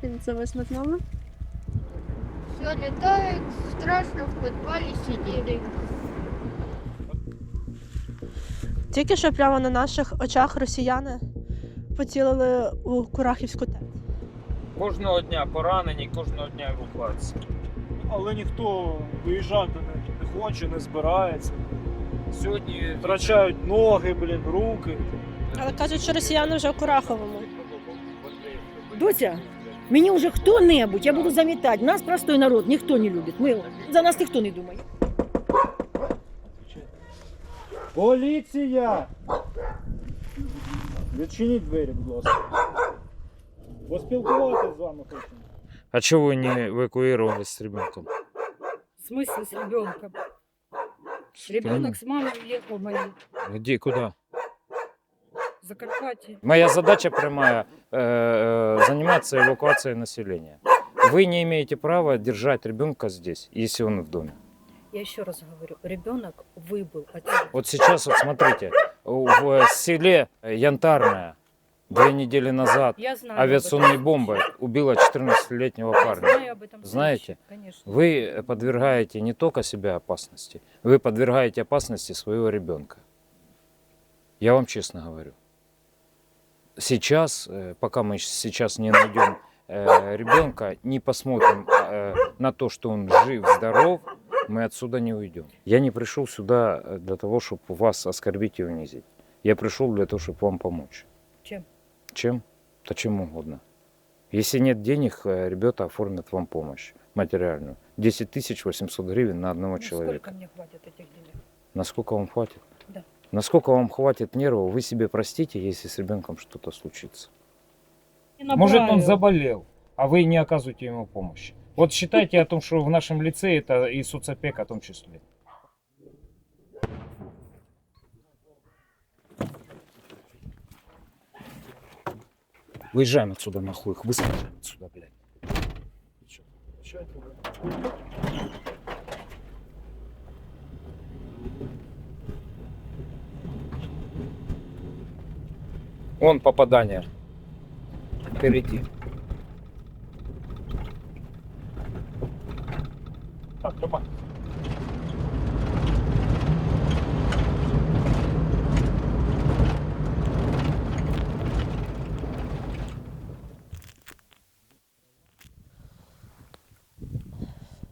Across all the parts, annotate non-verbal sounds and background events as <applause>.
Це ви з нами? Все летает, страшно в подвале сидели. Тільки що прямо на наших очах росіяни поцілили у Курахівську ТЕЦ. Кожного дня поранені, кожного дня евакуація. Але ніхто виїжджати не, не хоче, не збирається. Сьогодні Втрачають ноги, блін, руки. Але кажуть, що росіяни вже у Кураховому. Доця, мені вже хто-небудь, я буду замітати. Нас простой народ ніхто не любить. Ми, за нас ніхто не думає. Поліція! Відчиніть двері, будь ласка. Поспілкуватися з вами хочемо. А чого ви не евакуювалися з ребенком? В смысле с ребенком? Ребенок с мамой уехал моей Где, куда? Закарпатье. Моя задача прямая э, э, заниматься эвакуацией населения. Вы не имеете права держать ребенка здесь, если он в доме. Я еще раз говорю, ребенок выбыл отсюда. Вот сейчас, вот смотрите, в селе Янтарное две недели назад Я знаю. авиационной бомбой убила 14-летнего Я парня. знаю об этом. Знаете? Конечно. Вы подвергаете не только себя опасности, вы подвергаете опасности своего ребенка. Я вам честно говорю. Сейчас, э, пока мы сейчас не найдем э, ребенка, не посмотрим э, на то, что он жив, здоров, мы отсюда не уйдем. Я не пришел сюда э, для того, чтобы вас оскорбить и унизить. Я пришел для того, чтобы вам помочь. Чем? Чем? Да чем угодно. Если нет денег, э, ребята оформят вам помощь материальную. 10 тысяч 800 гривен на одного Ну, человека. Сколько мне хватит этих денег? Насколько вам хватит? Насколько вам хватит нервов, вы себе простите, если с ребенком что-то случится. Может, он заболел, а вы не оказываете ему помощи. Вот считайте о том, что в нашем лице это и соцопека в том числе. Выезжаем отсюда нахуй, их выскажем отсюда, блядь. Вон попадание. Впереди. Так, тримай.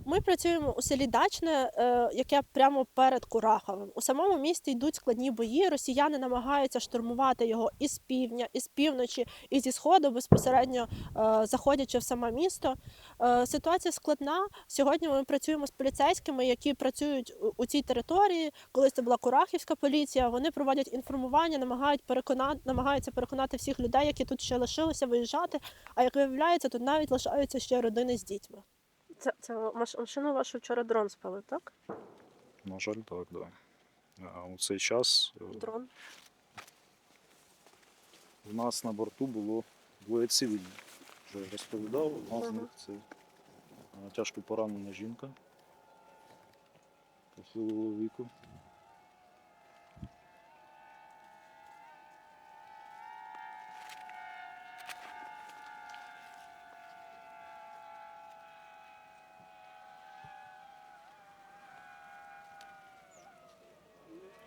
Ми працюємо у селі Дачне, е, яке прямо перед Кураховим. У самому місті йдуть складні бої. Росіяни намагаються штурмувати його із півдня, із півночі, і зі сходу, безпосередньо е, заходячи в саме місто. Е, Ситуація складна. Сьогодні ми працюємо з поліцейськими, які працюють у- цій території. Колись це була Курахівська поліція. Вони проводять інформування, намагають переконати, намагаються переконати всіх людей, які тут ще лишилися виїжджати. А як виявляється, тут навіть лишаються ще родини з дітьми. Це, це машину вашу вчора дрон спали, так? На жаль, так, да. А у цей час е, Дрон. у нас на борту було двоє цивільних. Вже розповідав, одна з Ага. них це е, тяжко поранена жінка похилого віку.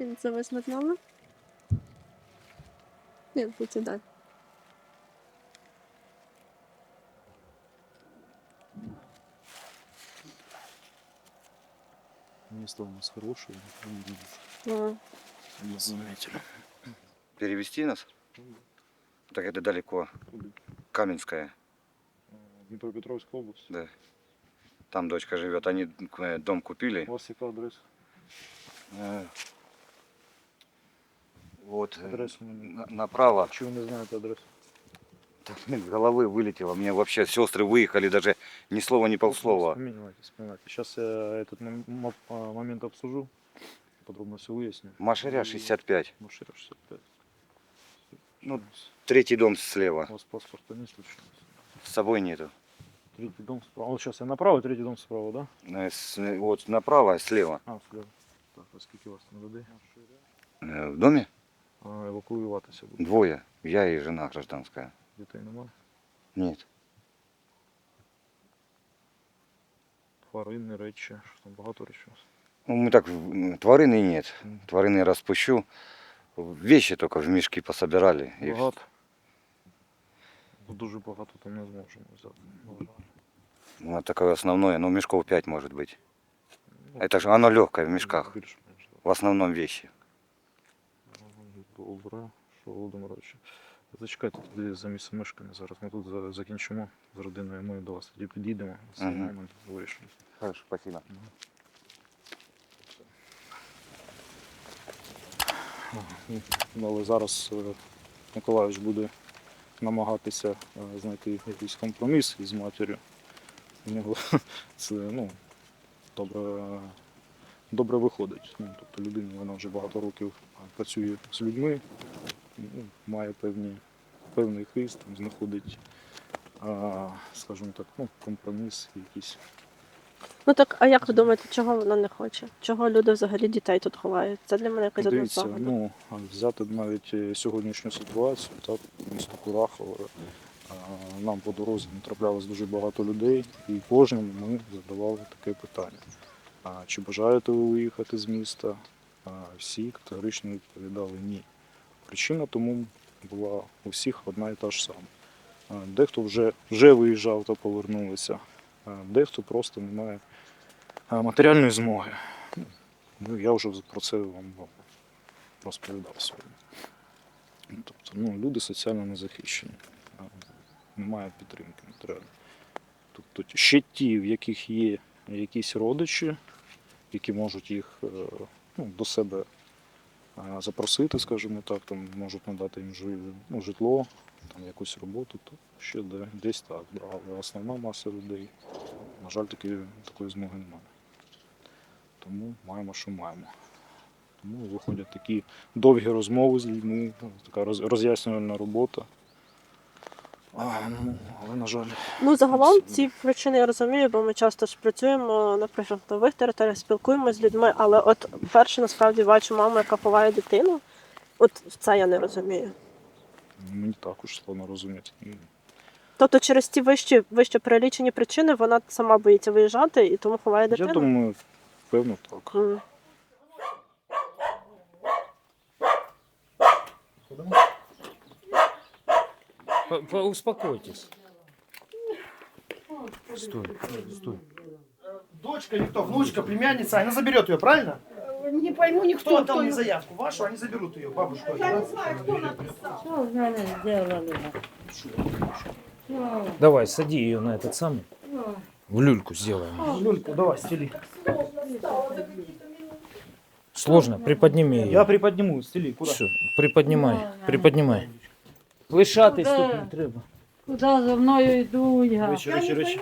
Він завис над нами. Ні, будьте далі. Место у нас хорошее, не видишь, Ну, не заметили. Перевести нас? Так это далеко. Каменская, Е, Дніпропетровська область. да. Там дочка живет. Они э, дом купили. У вас яка адреса? Э, Вот. э, Адресу мені. на- Направо. Чи ви не знаєте адресу? Так, <laughs> блин, с головы вылетело. Мне вообще сестры выехали, даже ни слова, ни полслова. Вспоминайте, вспоминайте. Сейчас я этот мом- мо- а, момент обсужу, подробно все выясню. Машаря 65. Машина 65. Ну, Третий дом слева. У вас паспорта не случилось? С собой нету. Третий дом справа. Вот сейчас я направо, третий дом справа, да? Э, с- Вот направо, а слева. А, слева. Так, а скільки у вас там людей? Э, В доме А, евакуюватися буде. двое. Я и жена гражданская. Дітей немає. Нет. тваринні речі, що там багато речей. Ну, мы так, м, тварины нет. Тварины распущу. Вещи только в мешки пособирали. и всё. Багато. Ну, Дуже багато там не зможемо взяти. на жаль. Ну, такое основное, ну, мешков 5 может быть. Ну, Это же оно легкое в мешках. більш-менш, да. В основном вещи. Добре, що Володимирович. Зачекайте тоді за місце мешкання зараз. Ми тут закінчимо з родиною. Ми до вас тоді підійдемо. Момент вирішимо. Хорошо, спасибо. Ну, але зараз е, Миколайович буде намагатися е, знайти якийсь компроміс із матір'ю. У нього <laughs> це ну, добре, добре виходить. Ну, тобто людина вона вже багато років працює з людьми, ну, має певні, певний хист, там, знаходить, а, скажімо так, ну, компроміс якийсь. Ну так, а як ви думаєте, чого вона не хоче? Чого люди взагалі дітей тут ховають? Це для мене якась одна Дивіться, загадка. ну, взяти навіть е, сьогоднішню ситуацію, так, місто Курахове, а, нам по дорозі траплялось дуже багато людей, і кожному ми задавали таке питання. А, чи бажаєте ви виїхати з міста? Всі категорично відповідали ні. Причина тому була у всіх одна і та ж сама. Дехто вже, вже виїжджав та повернулися, дехто просто не має матеріальної змоги. Ну, я вже про це вам розповідав сьогодні. Тобто, ну, люди соціально не захищені, немає підтримки матеріальної. Тобто ще ті, в яких є якісь родичі, які можуть їх е, ну, до себе запросити, скажімо так, там можуть надати їм ну, житло, там, якусь роботу, то ще де, десь так. Але основна маса людей, на жаль, таки, такої змоги немає. Тому маємо, що маємо. Тому виходять такі довгі розмови з людьми, така роз- роз'яснювальна робота. Ну, але, на жаль, Ну, загалом ці причини я розумію, бо ми часто ж працюємо на прифронтових територіях, спілкуємося з людьми, але от перше насправді бачу маму, яка ховає дитину. От це я не розумію. мені також складно розуміти. Тобто через ті вищі, вище перелічені причини вона сама боїться виїжджати і тому ховає дитину? Я думаю, певно так. М. По- по- Успокойтесь. Стой, стой. Дочка никто, внучка, племянница, она заберет ее, правильно? Не пойму никто, Кто кто дал мне ее- заявку вашу, они заберут ее, бабушку. Что в мене сделали? Ну, Давай, сади ее на этот самый. В люльку сделаем. Люльку, давай, стели. Сложно, приподними ее. Я приподниму, стели, куда? Все, приподнимай, приподнимай. Лишатись Куди? тут не треба. Куди за мною йду я? Речи, речи, речи.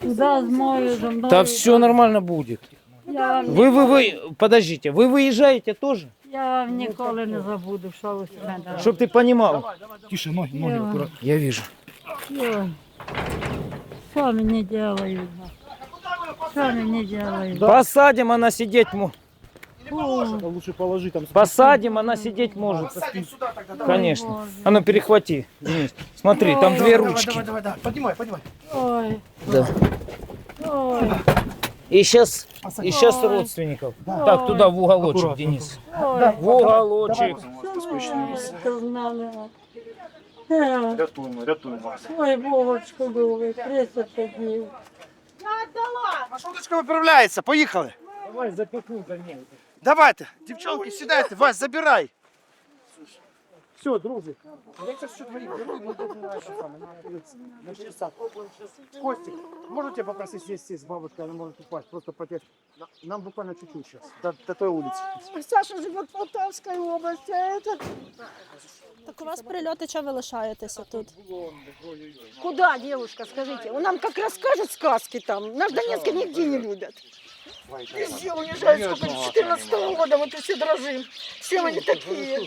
Куди за мною за мною? Да все нормально будет. Я вам, Вы, вы, вы, подождите, вы выезжаете тоже? я вам ніколи не забуду, що ви з мене. Чтоб ты понимал. Тише, ноги, ноги, Я- аккуратно. Я вижу. Ой, Що мені делають? Що мені делають? Посадим, она сидеть может. Ой, А лучше положи там. Посадим, она сидеть может. Посадим сюда тогда, да. Конечно. Боже. А ну перехвати, Денис. Смотри, там Ой, две Давай, ручки. давай, давай, давай. Поднимай, поднимай. Ой, Да. ой, И сейчас, Посади. и сейчас Ой. родственников. Да. Так, туда в уголочек, Аккуратно. Денис. ой. В уголочек. Ой, що з мене? Е, Рятуємо, рятуємо. Ой, Богочку, любий, 30 днів. Маршруточка выправляется, поехали. Давай запихну за ней. Давайте, девчонки, сідайте, Вась, забирай. Все, друзі. Я сейчас что творить? Костик, можете попросить сесть здесь, бабушка, она может упасть, просто потеть. Нам буквально чуть-чуть сейчас, до, до той улицы. Саша живет в Полтавской области, а это... Так у вас прильоти, чого ви лишаєтеся тут? Куда, девушка, скажите? Он нам как расскажет сказки там. Наш Донецк нигде не любят. Везде унижают, сколько с 14 года, вот и все дрожим. Все они такие.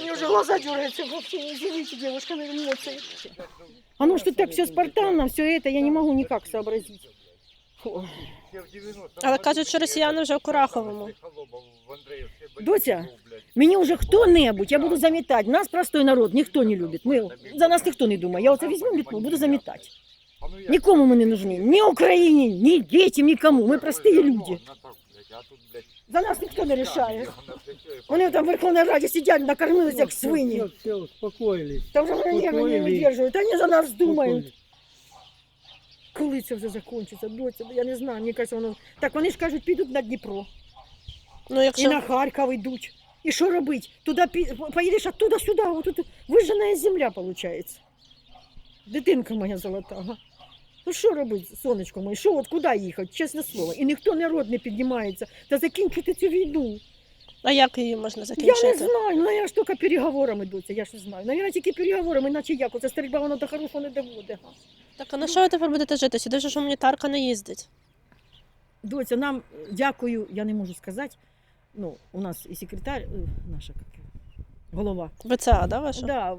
Мне уже глаза дергаются, вообще, извините, девушка, на эмоции. А ну что так все спартанно, все это, я не могу никак сообразить. Але кажуть, що росіяни вже в Кураховому. Дося, мені вже хто-небудь, я буду замітати. Нас простой народ ніхто не любить. Ми, за нас ніхто не думає. Я оце візьму метлу, буду замітати. Никому мы не нужны. Ни Украине, ни детям, никому. Мы простые люди. За нас ніхто не рішає. Вони там в Верховній Раді сидять, накормилися як свині. Все, все, успокоились. Там вже вони нерви не Успокоїлись. видержують. Вони за нас думають. Успокоились. Коли це вже закінчиться, доця? Я не знаю, мені кажуть, воно... Так вони ж кажуть, підуть на Дніпро. Ну, І якщо на Харків йдуть. І що робити? Туди пі- поїдеш оттуда сюди, отут вижена земля виходить. Дитинка моя золота. Ну що робити, сонечко моє? Що от куди їхати? Чесне слово. І ніхто народ не піднімається. Та закінчити цю війну. а як її можна закінчити? Я не знаю, ну я ж тільки переговорами доця, я ж не знаю. Навіть тільки переговорами, іначе як? Оце стрільба воно до хорошого не доводить. Так а на що ви тепер будете жити? Сюди ж гуманітарка не їздить. Доця, нам дякую, я не можу сказати. Ну, у нас і секретар, е, наша як голова. ВЦА, да, ваша? Да,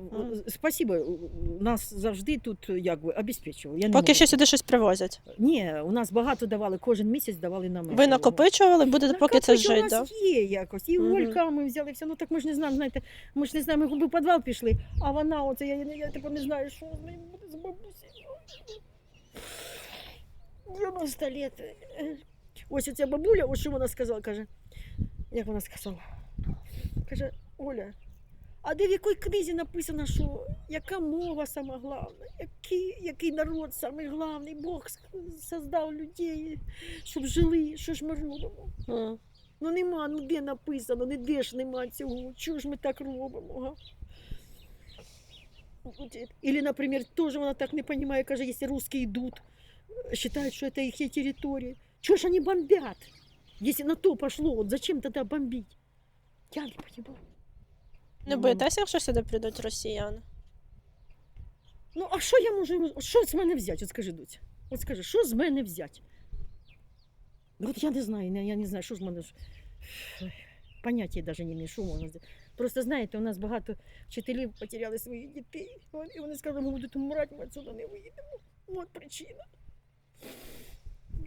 спасибо. Нас завжди тут е, як обезпечували. Я не Поки можу. що сюди щось привозять. Ні, у нас багато давали, кожен місяць давали нам. Ви накопичували, будете поки це жити, у да? нас є якось. І. Олька ми взяли все. Ну так ми ж не знаємо, знаєте, ми ж не знаємо, ми в підвал пішли, а вона, оце я, я, я тепер не знаю, що з нею буде з бабусею. 90 лет. Ось оця бабуля, ось що вона сказала, каже. Як вона сказала? Каже, Оля, а де в якій книзі написано, що яка мова сама головна, який, який народ самий головний, Бог создав людей, щоб жили, що ж ми робимо? М. Ну нема, ну де написано, ніде ж нема цього. Чого ж ми так робимо? Или, например, тоже вона так не розуміє, каже, якщо русські йдуть, вважають, що це їхня територія. Чого ж вони бомбять? Якщо на то пошло, от зачем тоді бомбити? Я не розумію. Не боїтеся, якщо сюди прийдуть росіяни? Ну, а що я можу? Що з мене взяти? От скажи, Дуць. От скажи, що з мене взяти? Ну, От я не знаю, я не знаю, що з мене. ж- Ой, Поняття навіть не маю, що можна взяти. Просто знаєте, у нас багато вчителів потеряли своїх дітей. І вони сказали, ми будемо умирати, ми відсюди не виїдемо. От причина.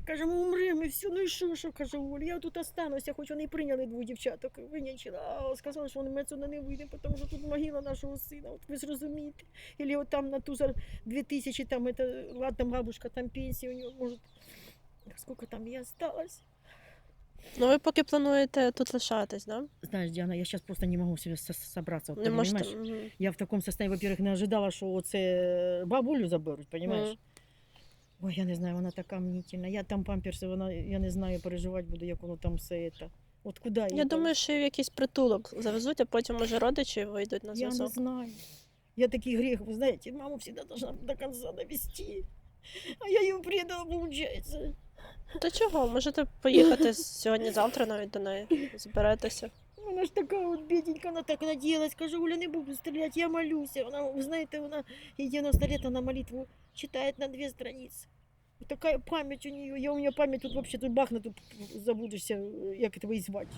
Каже, ми умремо і все. Ну і що, що каже Оля, я тут остануся, хоч вони і прийняли двох дівчаток, винячили, а сказали, що вони ми відсюди не вийдемо, тому що тут могила нашого сина. От ви зрозумієте. Или вот там на ту за 2000, там это, ладно, бабушка, там пенсия у нее, может, сколько там ей осталось. Ну ви поки плануєте тут лишатись, да? Знаешь, Диана, я сейчас просто не могу себе со- собраться. Вот, Не ты можете. понимаешь? Мгм. Я в таком состоянии, во-первых, не ожидала, що оце бабулю заберуть, понимаешь? Мгм. Ой, я не знаю, вона така мнительна. Я там памперси, вона, я не знаю, переживати буду, як воно там все це. От куди її Я там? думаю, що в якийсь притулок завезуть, а потім може родичі вийдуть на Я не зв'язок. знаю. Я такий грех, вы знаете, маму всегда должна до конца довести. А я ее предала, получается. Та чого? Можете поїхати сьогодні-завтра навіть до неї. Зберетеся. Вона ж така от бідненька, вона так надіялась, каже, Оля, не буду стріляти, я молюся. Вона, знаєте, вона їй 90 лет, вона молитву читає на дві страниці. І така пам'ять у нее, я у нее пам'ять тут вообще тут бахне, тут забудешся, як тебе звати.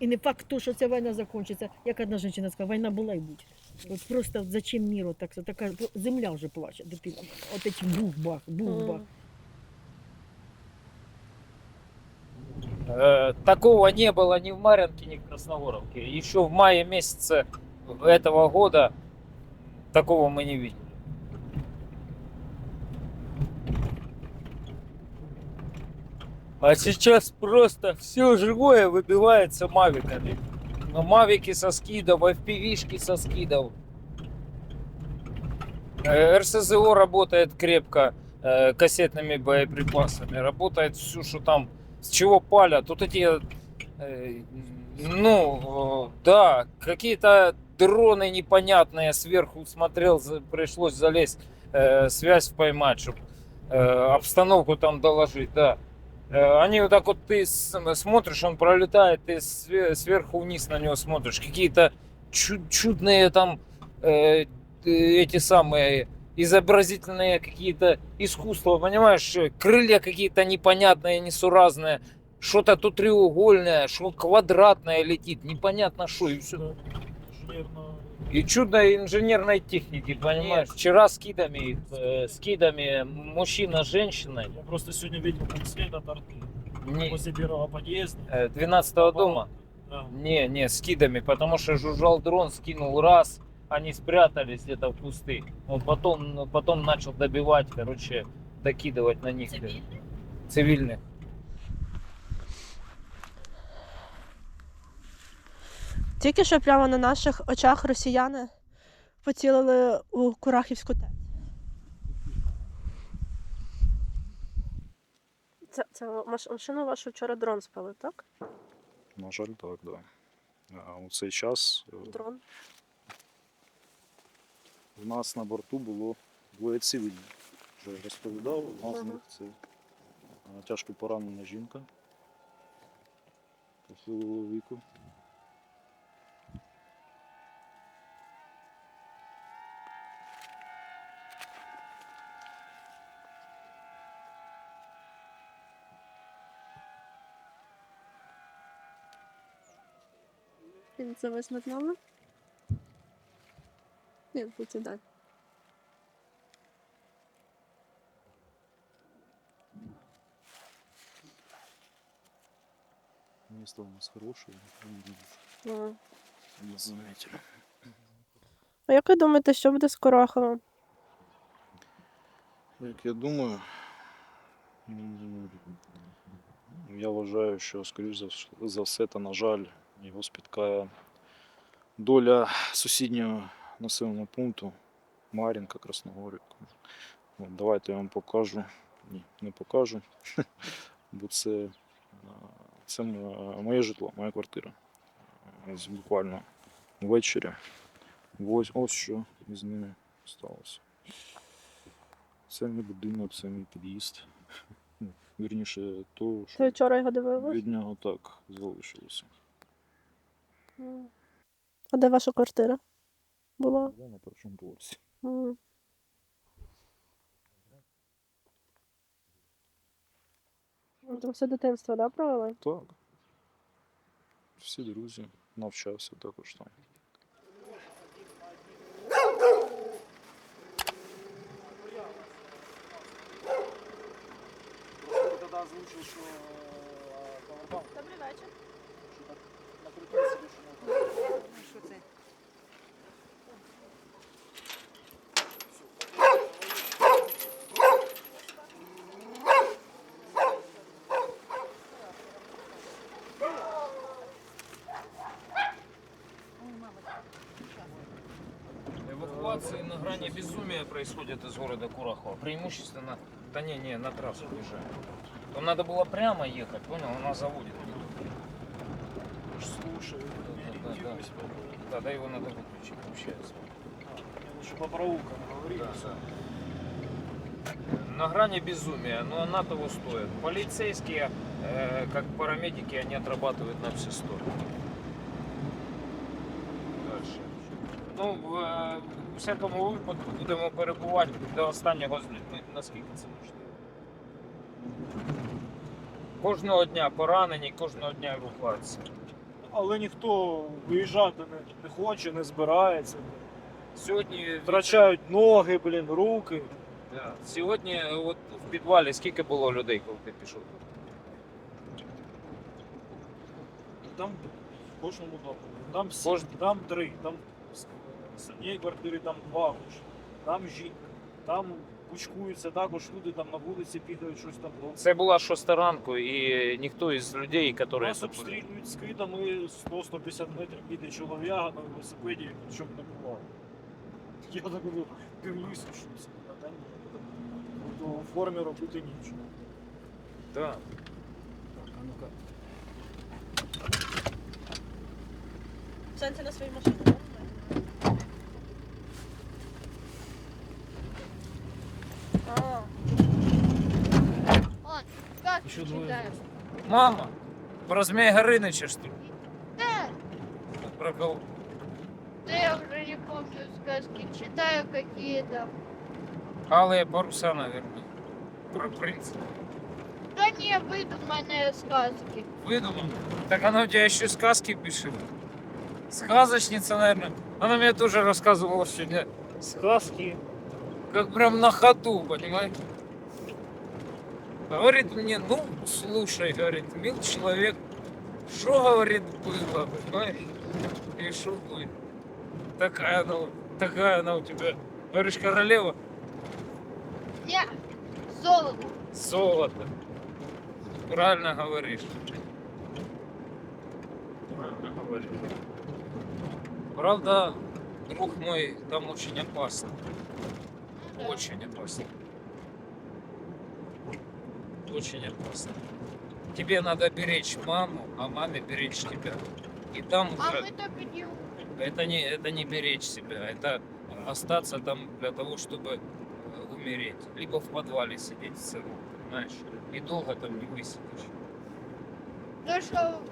І не факт то, що ця війна закінчиться. Як одна жінка сказала, війна була і буде. От просто зачем міру так, така земля вже плаче, дитина. От эти бух-бах, бух-бах. Такого не было ни в Марьинке, ни в Красногоровке. Еще в мае месяце этого года такого мы не видели. А сейчас просто все живое выбивается мавиками. Но мавики со скидов, FPV-шки со скидов. Э, РСЗО работает крепко э, кассетными боеприпасами. Работает все, что там, с чего палят. Вот эти, э, ну, э, да, какие-то дроны непонятные сверху смотрел, пришлось залезть, э, связь поймать, чтобы обстановку там доложить, да. Они вот так вот ты смотришь, он пролетает, ты све- сверху вниз на него смотришь. Какие-то чу- чудные там э, эти самые изобразительные какие-то искусства, понимаешь? Крылья какие-то непонятные, несуразные. Что-то тут треугольное, что квадратное летит, непонятно что. И, всё. Инженерно- и чудо инженерной техники, понимаешь? Вчера скидами, э, скидами мужчина с женщиной Я просто сегодня видел, как следят арты. не, После первого подъезда. э, 12 дома. Да. Не, не, скидами, потому что жужжал дрон, скинул раз, они спрятались где-то в кусты. Он потом, потом начал добивать, короче, докидывать на них. Цивильных? Тільки що прямо на наших очах росіяни поцілили у Курахівську ТЕЦ. Це, це маш- машину вашу вчора дрон спалив, так? На жаль, так, да. А у цей час е, Дрон. у нас на борту було двоє цивільних. Вже розповідав, одна з них це тяжко поранена жінка похилого віку. Він завис над нами. Ні, будьте далі. Місто у нас хороше, Ну. не заметили. А як ви думаєте, що буде з Кураховим? Як я думаю, м, я вважаю, що, скоріш за вс- за все, та, на жаль, його спіткає доля сусіднього населеного пункту Мар'їнка, Красногорівка. От, давайте я вам покажу. Ні, не покажу. <laughs> Бо це, це моє житло, моя квартира. Ось буквально ввечері. Ось, ось що з ними сталося. Це мій будинок, це мій під'їзд. <laughs> Вірніше, то, Ти що вчора його дивилась? від нього так залишилося. А де ваша квартира? Була? Я на першому поверсі. Там все дитинство, да, провели? Так. Всі друзі, навчався також там. Е, павербанк, Добрий вечір. Безумия происходят из города Курахова. Преимущественно, да не, не, на трассу бежали. Там надо было прямо ехать, понял? Она заводит. Слушай, Да, да, да. Да, да, его надо выключить вообще. що по проулкам. Да, да. На грани безумия, но она того стоит. Полицейские, э, как парамедики, они отрабатывают на все стороны. Дальше. Ну, в е, всякому випадку будемо перебувати до останнього зліту, наскільки це можливо. Кожного дня поранені, кожного дня евакуація. Але ніхто виїжджати не, не хоче, не збирається. Сьогодні Втрачають ноги, блін, руки. Да. Сьогодні от в підвалі скільки було людей, коли ти пішов? Там в кожному дому. Там, Кожен- там три. Там з- однієї квартири там два муж, там жінка, там кучкуються також люди там на вулиці бігають щось там. Це була шоста ранку, і ніхто із людей, які Нас обстрілюють скидами 100-150 метрів їде чолов'яга на велосипеді, щоб не було. Я так говорю, дивлюся, щось. А там то в формі робити нічого. Да. Так, а ну-ка. Сенсі на своїй машині. да? А, Как Еще двое читаешь? Мама, про Змея Горыныча, что ли? Да, Про кого? да я уже не помню сказки. Читаю какие-то. Алые паруса, наверное. Про принца. Да не, выдуманные сказки. Выдумал. Так она у тебя еще сказки пишет. Сказочница, наверное. Она мне тоже рассказывала сегодня сказки. Как прям на ходу, понимаете? Говорит мне, ну, слушай, говорит, мил человек, что, говорит, было, понимаешь? И что будет? Такая, ну, такая она у тебя? Говоришь, королева? Не, золото. Золото. Правильно говоришь. Правильно говоришь. Правда, друг мой, там очень опасно. Очень опасно. Очень опасно. Тебе надо беречь маму, а маме беречь тебя. И там А уже... мы так и делаем. Это не, это не беречь себя, это остаться там для того, чтобы э, умереть. Либо в подвале сидеть в знаешь. И долго там не высидишь. Да что...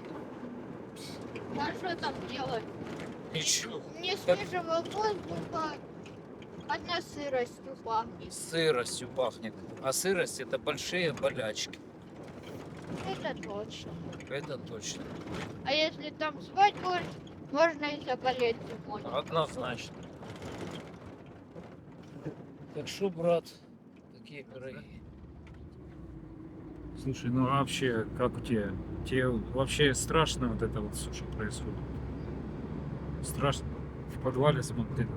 А что там делать? Ничего. Не свежего воздуха, одна сыростью пахнет. Сыростью пахнет. А сырость это большие болячки. Это точно. Это точно. А если там спать будешь, можно и заболеть зимой. Однозначно. Так что, брат, такие пироги. Слушай, ну а вообще, как у тебя? Тебе вообще страшно вот это вот все, что происходит? Страшно в подвале смотреть?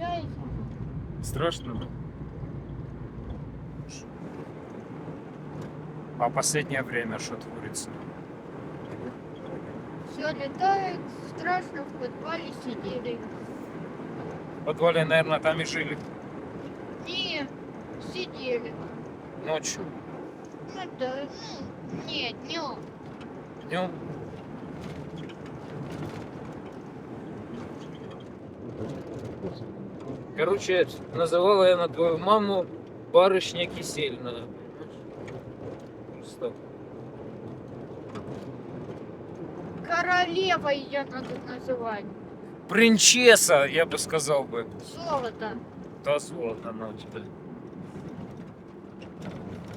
И Страшно? А последнее время что творится? все летает, страшно в подвале сидели. В подвале, наверное, там и жили Не, сидели. ночью, Ну да, ну, нет, днем. днем. Короче, называла я на твою маму барышня кисельная. Просто Королева ее надо называть. принцесса, я бы сказал бы. Золото. Да золото она у тебя.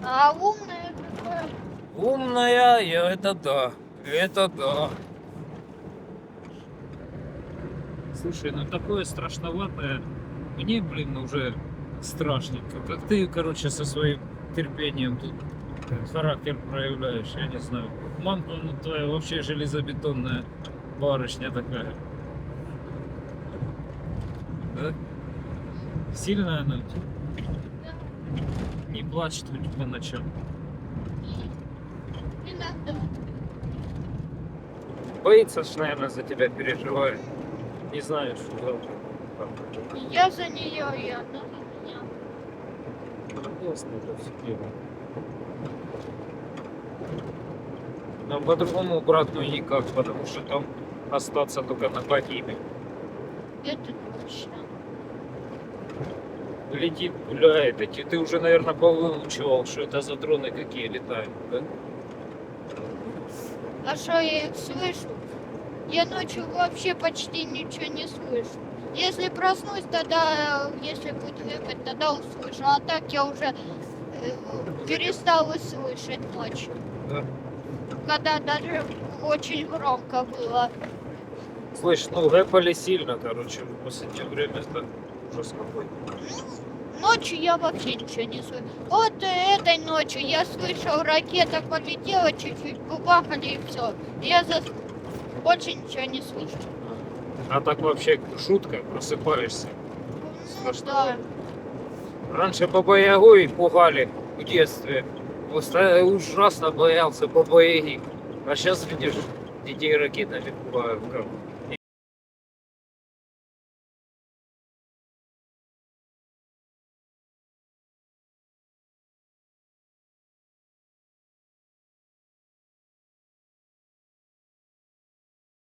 А умная какая? Умная, я это да. Это да. Слушай, ну такое страшноватое. Мне, блин, уже страшненько. Как ты, короче, со своим терпением тут характер проявляешь, я не знаю. Мамка, ну твоя вообще железобетонная барышня такая. Да? Сильная она у тебя? Не плачет у тебя ночам. Боится, ж, наверное, за тебя переживает. Не знаю, что завтра. Я за нее, и она за меня. Ясно это все. Но по-другому брат ну никак, потому что там остаться только на погибель. Это точно. Летит, гуляет, эти ты уже, наверное, повыучивал, что это за дроны какие летают, да? А что я их слышу? Я ночью вообще почти ничего не слышу. Если проснусь, тогда, если будет ехать, тогда услышу. А так я уже э, перестала слышать ночью. Да. Когда даже очень громко было. Слышь, ну рэпали сильно, короче, в последнее время это ужас какой. Ночью я вообще ничего не слышу. Вот э, этой ночью я слышал, ракета полетела, чуть-чуть бабахали и все. Я за... больше ничего не слышу. А так вообще шутка, просыпаешься. Страшно. Раньше Баба Ягу и пугали в детстве. Ужасно боялся Баба Яги. А сейчас видишь, детей ракетами пугают.